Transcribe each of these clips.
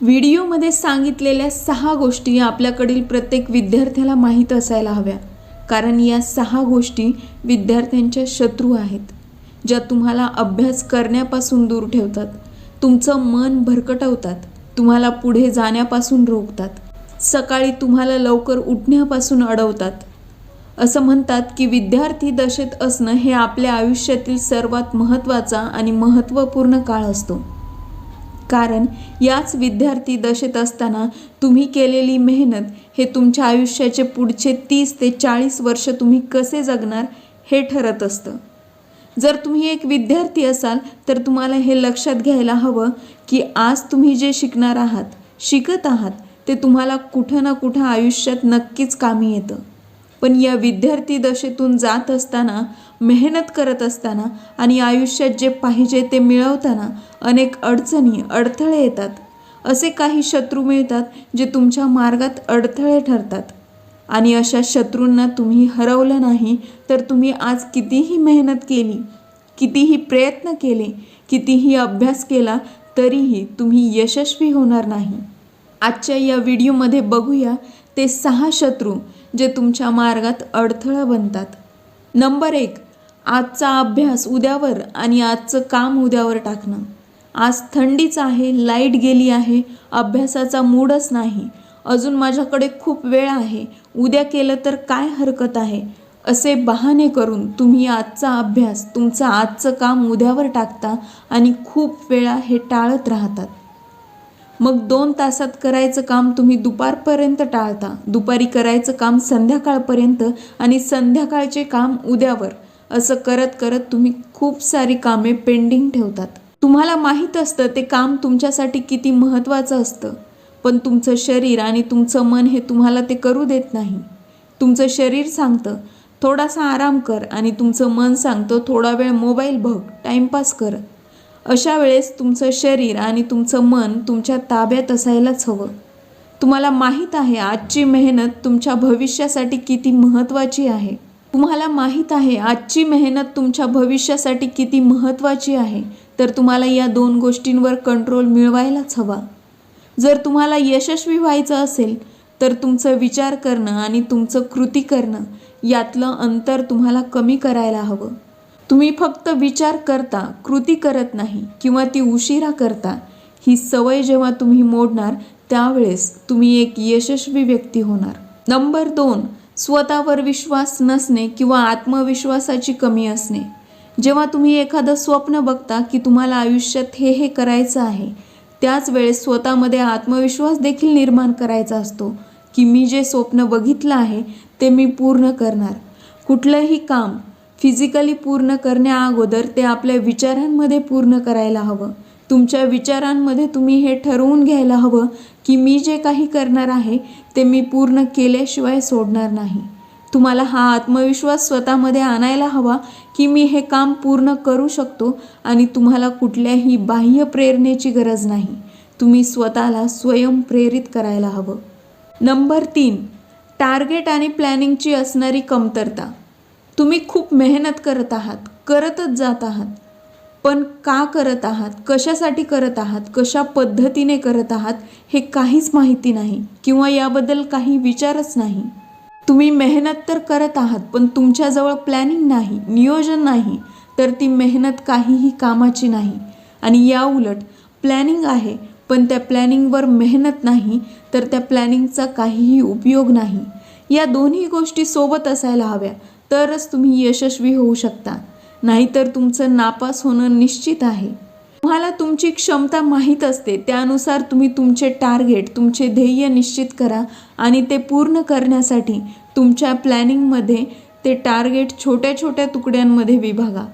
व्हिडिओमध्ये सांगितलेल्या सहा गोष्टी आपल्याकडील प्रत्येक विद्यार्थ्याला माहीत असायला हव्या. कारण या सहा गोष्टी विद्यार्थ्यांच्या शत्रू आहेत ज्या तुम्हाला अभ्यास करण्यापासून दूर ठेवतात तुमचं मन भरकटवतात तुम्हाला पुढे जाण्यापासून रोखतात सकाळी तुम्हाला लवकर उठण्यापासून अडवतात. असं म्हणतात की विद्यार्थी दशेत असणं हे आपल्या आयुष्यातील सर्वात महत्त्वाचा आणि महत्त्वपूर्ण काळ असतो. कारण याच विद्यार्थी दशेत असताना तुम्ही केलेली मेहनत हे तुमच्या आयुष्याचे पुढचे तीस ते चाळीस वर्ष तुम्ही कसे जगणार हे ठरत असतं. जर तुम्ही एक विद्यार्थी असाल तर तुम्हाला हे लक्षात घ्यायला हवं की आज तुम्ही जे शिकणार आहात शिकत आहात ते तुम्हाला कुठं ना कुठं आयुष्यात नक्कीच कामी येतं. पण या विद्यार्थी दशेतून जात असताना मेहनत करत असताना आणि आयुष्यात जे पाहिजे ते मिळवताना अनेक अडचणी अडथळे येतात. असे काही शत्रू मिळतात जे तुमच्या मार्गात अडथळे ठरतात. आणि अशा शत्रूंना तुम्ही हरवलं नाही तर तुम्ही आज कितीही मेहनत केली कितीही प्रयत्न केले कितीही अभ्यास केला तरीही तुम्ही यशस्वी होणार नाही. आजच्या या व्हिडिओमध्ये बघूया ते सहा शत्रू जे तुमच्या मार्गात अडथळा बनतात. नंबर एक आजचा अभ्यास उद्यावर आणि आजचं काम उद्यावर टाकणं. आज थंडीच आहे लाइट गेली आहे अभ्यासाचा मूडच नाही. अजून माझ्याकडे खूप वेळ आहे उद्या केलं तर काय हरकत आहे? असे बहाणे करून तुम्ही आजचा अभ्यास तुमचं आजचं काम उद्यावर टाकता आणि खूप वेळा हे टाळत राहतात. मग दोन तासात करायचं काम तुम्ही दुपारपर्यंत टाळता. दुपारी करायचं काम संध्याकाळपर्यंत आणि संध्याकाळचे काम उद्यावर. असं करत करत तुम्ही खूप सारी कामे पेंडिंग ठेवतात. तुम्हाला माहीत असतं ते काम तुमच्यासाठी किती महत्त्वाचं असतं. पण तुमचं शरीर आणि तुमचं मन हे तुम्हाला ते करू देत नाही. तुमचं शरीर सांगतं थोडासा आराम कर. आणि तुमचं मन सांगतं थोडा वेळ मोबाईल बघ टाईमपास कर. अशा वेळेस तुमचं शरीर आणि तुमचं मन तुमच्या ताब्यात असायलाच हवं. तुम्हाला माहीत आहे आजची मेहनत तुमच्या भविष्यासाठी किती महत्त्वाची आहे. तुम्हाला माहीत आहे आजची मेहनत तुमच्या भविष्यासाठी किती महत्त्वाची आहे. तर तुम्हाला या दोन गोष्टींवर कंट्रोल मिळवायलाच हवा. जर तुम्हाला यशस्वी व्हायचं असेल तर तुमचं विचार करणं आणि तुमचं कृती करणं यातलं अंतर तुम्हाला कमी करायला हवं. तुम्ही फक्त विचार करता कृती करत नाही किंवा ती उशिरा करता. ही सवय जेव्हा तुम्ही मोडणार त्यावेळेस तुम्ही एक यशस्वी व्यक्ती होणार. नंबर दोन स्वतःवर विश्वास नसणे किंवा आत्मविश्वासाची कमी असणे. जेव्हा तुम्ही एखादं स्वप्न बघता की तुम्हाला आयुष्यात हे हे करायचं आहे त्याच वेळेस स्वतःमध्ये आत्मविश्वास देखील निर्माण करायचा असतो की मी जे स्वप्न बघितलं आहे ते मी पूर्ण करणार. कुठलंही काम फिजिकली पूर्ण करण्या अगोदर ते आपल्या विचारांमध्ये पूर्ण करायला हवं. तुमच्या विचारांमध्ये तुम्ही हे ठरवून घ्यायला हवं की मी जे काही करणार आहे ते मी पूर्ण केल्याशिवाय सोडणार नाही. तुम्हाला हा आत्मविश्वास स्वतःमध्ये आणायला हवा की मी हे काम पूर्ण करू शकतो आणि तुम्हाला कुठल्याही बाह्य प्रेरणेची गरज नाही. तुम्ही स्वतःला स्वयंप्रेरित करायला हवं. नंबर तीन टार्गेट आणि प्लॅनिंगची असणारी कमतरता. तुम्ही खूप मेहनत करत आहात करतच जात आहात. पण का करत आहात कशासाठी करत आहात कशा पद्धतीने करत आहात हे काहीच माहिती नाही किंवा याबद्दल काही विचारच नाही. तुम्ही मेहनत तर करत आहात पण तुमच्याजवळ प्लॅनिंग नाही नियोजन नाही तर ती मेहनत काहीही कामाची नाही. आणि या उलट प्लॅनिंग आहे पण त्या प्लॅनिंगवर मेहनत नाही तर त्या प्लॅनिंगचा काहीही उपयोग नाही. या दोन्ही गोष्टी सोबत असायला हव्या तरच तुम्ही यशस्वी होऊ शकता. नाहीतर तुमचं नापास होणं निश्चित आहे. तुम्हाला तुमची क्षमता माहीत असते. त्यानुसार तुम्ही तुमचे टार्गेट तुमचे ध्येय निश्चित करा आणि ते पूर्ण करण्यासाठी तुमच्या प्लॅनिंगमध्ये ते टार्गेट छोट्या छोट्या तुकड्यांमध्ये विभागा.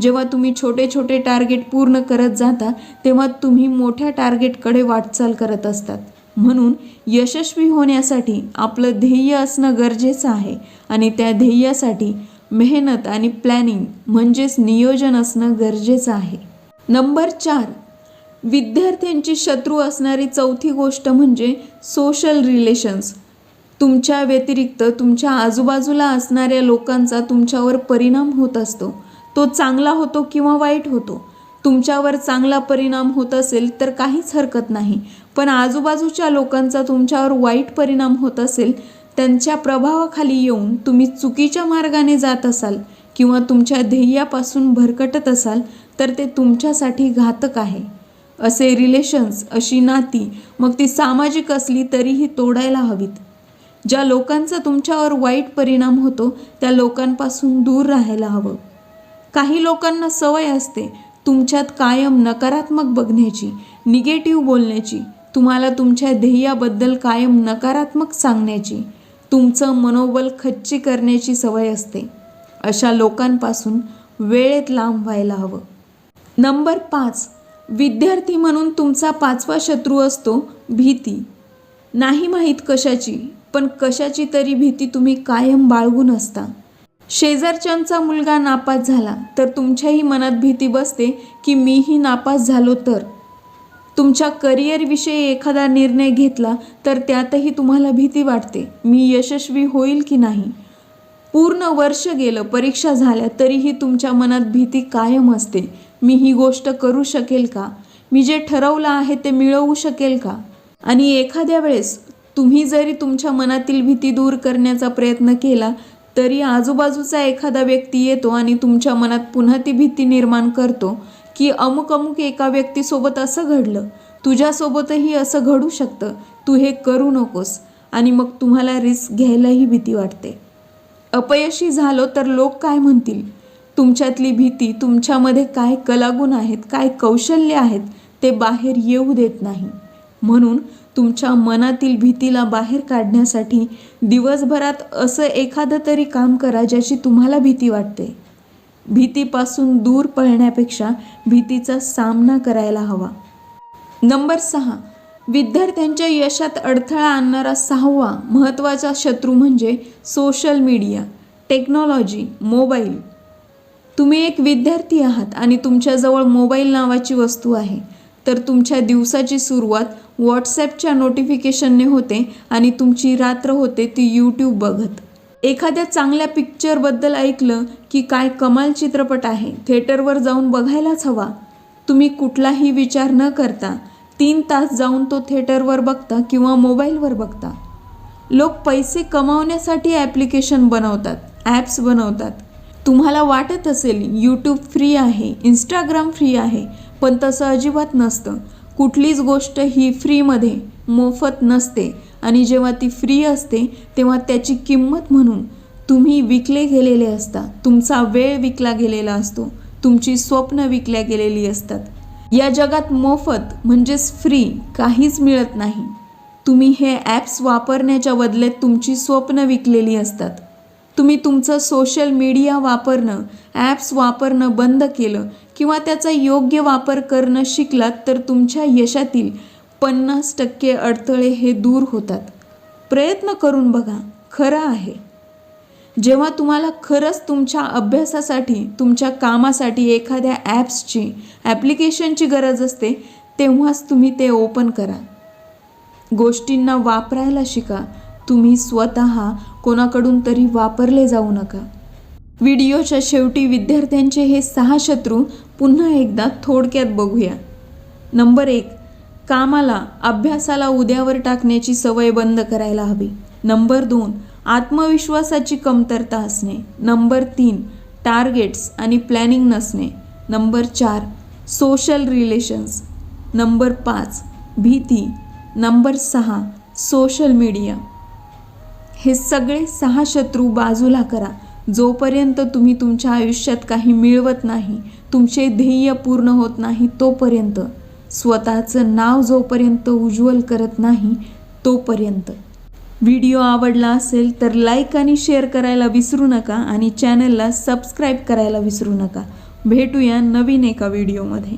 जेव्हा तुम्ही छोटे छोटे टार्गेट पूर्ण करत जाता तेव्हा तुम्ही मोठ्या टार्गेटकडे वाटचाल करत असतात. म्हणून यशस्वी होण्यासाठी आपलं ध्येय असणं गरजेचं आहे आणि त्या ध्येयासाठी मेहनत आणि प्लॅनिंग म्हणजेच नियोजन असणं गरजेचं आहे. नंबर चार विद्यार्थ्यांची शत्रू असणारी चौथी गोष्ट म्हणजे सोशल रिलेशन्स तुमच्या व्यतिरिक्त तुमच्या आजूबाजूला असणाऱ्या लोकांचा तुमच्यावर परिणाम होत असतो. तो चांगला होतो किंवा वाईट होतो. तुमच्यावर चांगला परिणाम होत असेल तर काहीच हरकत नाही. पण आजूबाजूच्या लोकांचा तुमच्यावर वाईट परिणाम होत असेल त्यांच्या प्रभावाखाली येऊन तुम्ही चुकीच्या मार्गाने जात असाल किंवा तुमच्या ध्येयापासून भरकटत असाल तर ते तुमच्यासाठी घातक आहे. असे रिलेशन्स अशी नाती मग ती सामाजिक असली तरीही तोडायला हवीत. ज्या लोकांचा तुमच्यावर वाईट परिणाम होतो त्या लोकांपासून दूर राहायला हवं. काही लोकांना सवय असते तुमच्यात कायम नकारात्मक बघण्याची निगेटिव्ह बोलण्याची. तुम्हाला तुमच्या ध्येयाबद्दल कायम नकारात्मक सांगण्याची तुमचं मनोबल खच्ची करण्याची सवय असते. अशा लोकांपासून वेळेत लांब व्हायला हवं. नंबर पाच. विद्यार्थी म्हणून तुमचा पाचवा शत्रू असतो भीती. नाही माहीत कशाची पण कशाची तरी भीती तुम्ही कायम बाळगून असता. शेजारच्यांचा मुलगा नापास झाला तर तुमच्याही मनात भीती बसते की मीही नापास झालो तर. तुमच्या करिअरविषयी एखादा निर्णय घेतला तर त्यातही तुम्हाला भीती वाटते मी यशस्वी होईल की नाही? पूर्ण वर्ष गेलं परीक्षा झाल्या तरीही तुमच्या मनात भीती कायम असते. मी ही गोष्ट करू शकेल का? मी जे ठरवलं आहे ते मिळवू शकेल का? आणि एखाद्या वेळेस तुम्ही जरी तुमच्या मनातील भीती दूर करण्याचा प्रयत्न केला तरी आजूबाजूचा एखादा व्यक्ती येतो आणि तुमच्या मनात पुन्हा ती भीती निर्माण करतो. की अमुक अमुक एका व्यक्तीसोबत असं घडलं तुझ्यासोबतही असं घडू शकतं तू हे करू नकोस आणि मग तुम्हाला रिस्क घ्यायलाही भीती वाटते. अपयशी झालो तर लोक काय म्हणतील? तुमच्यातली भीती तुमच्यामध्ये काय कलागुण आहेत काय कौशल्य आहेत ते बाहेर येऊ देत नाही. म्हणून तुमच्या मनातील भीतीला बाहेर काढण्यासाठी दिवसभरात असं एखादं तरी काम करा ज्याची तुम्हाला भीती वाटते. भीतीपासून दूर पळण्यापेक्षा भीतीचा सामना करायला हवा. नंबर सहा. विद्यार्थ्यांच्या यशात अडथळा आणणारा सहावा महत्त्वाचा शत्रू म्हणजे सोशल मीडिया टेक्नॉलॉजी मोबाईल. तुम्ही एक विद्यार्थी आहात आणि तुमच्याजवळ मोबाईल नावाची वस्तू आहे. तर तुमच्या दिवसाची सुरुवात व्हॉट्सॲपच्या नोटिफिकेशनने होते आणि तुमची रात्र होते ती यूट्यूब बघत. एखाद्या चांगल्या पिक्चरबद्दल ऐकलं की काय कमाल चित्रपट आहे. थिएटरवर जाऊन बघायलाच हवा. तुम्ही कुठलाही विचार न करता तीन तास जाऊन तो थिएटरवर बघता किंवा मोबाईलवर बघता. लोक पैसे कमावण्यासाठी ॲप्लिकेशन बनवतात ॲप्स बनवतात. तुम्हाला वाटत असेल यूट्यूब फ्री आहे इंस्टाग्राम फ्री आहे पण तसं अजिबात नसतं. कुठलीच गोष्ट ही फ्रीमध्ये मोफत नसते. आणि जेव्हा ती फ्री असते तेव्हा त्याची किंमत म्हणून तुम्ही विकले गेलेले असता. तुमचा वेळ विकला गेलेला असतो. तुमची स्वप्न विकल्या गेलेली असतात. या जगात मोफत म्हणजेच फ्री काहीच मिळत नाही. तुम्ही हे ॲप्स वापरण्याच्या बदल्यात तुमची स्वप्न विकलेली असतात. तुम्ही तुमचं सोशल मीडिया वापरणं ॲप्स वापरणं बंद केलं किंवा त्याचा योग्य वापर करणं शिकलात तर तुमच्या यशातील पन्नास टक्के अडथळे हे दूर होतात. प्रयत्न करून बघा खरं आहे. जेव्हा तुम्हाला खरंच तुमच्या अभ्यासासाठी तुमच्या कामासाठी एखाद्या ॲप्सची ॲप्लिकेशनची गरज असते तेव्हाच तुम्ही ते ओपन करा. गोष्टींना वापरायला शिका. तुम्ही स्वतः कोणाकडून तरी वापरले जाऊ नका. व्हिडिओच्या शेवटी विद्यार्थ्यांचे हे सहा शत्रू पुन्हा एकदा थोडक्यात बघूया. नंबर एक कामाला अभ्यासाला उद्यावर टाकण्याची सवय बंद करायला हवी. नंबर दोन आत्मविश्वासाची कमतरता असणे. नंबर तीन टार्गेट्स आणि प्लॅनिंग नसणे. नंबर चार सोशल रिलेशन्स. नंबर पाच भीती. नंबर सहा सोशल मीडिया. हे सगळे सहा शत्रू बाजूला करा. जोपर्यंत तुम्ही तुमच्या आयुष्यात काही मिळवत नाही तुमचे ध्येय पूर्ण होत नाही तोपर्यंत. स्वतःचं नाव जोपर्यंत उज्ज्वल करत नाही तोपर्यंत. व्हिडिओ आवडला असेल तर लाईक आणि शेअर करायला विसरू नका आणि चॅनलला सबस्क्राईब करायला विसरू नका. भेटूया नवीन एका व्हिडिओमध्ये.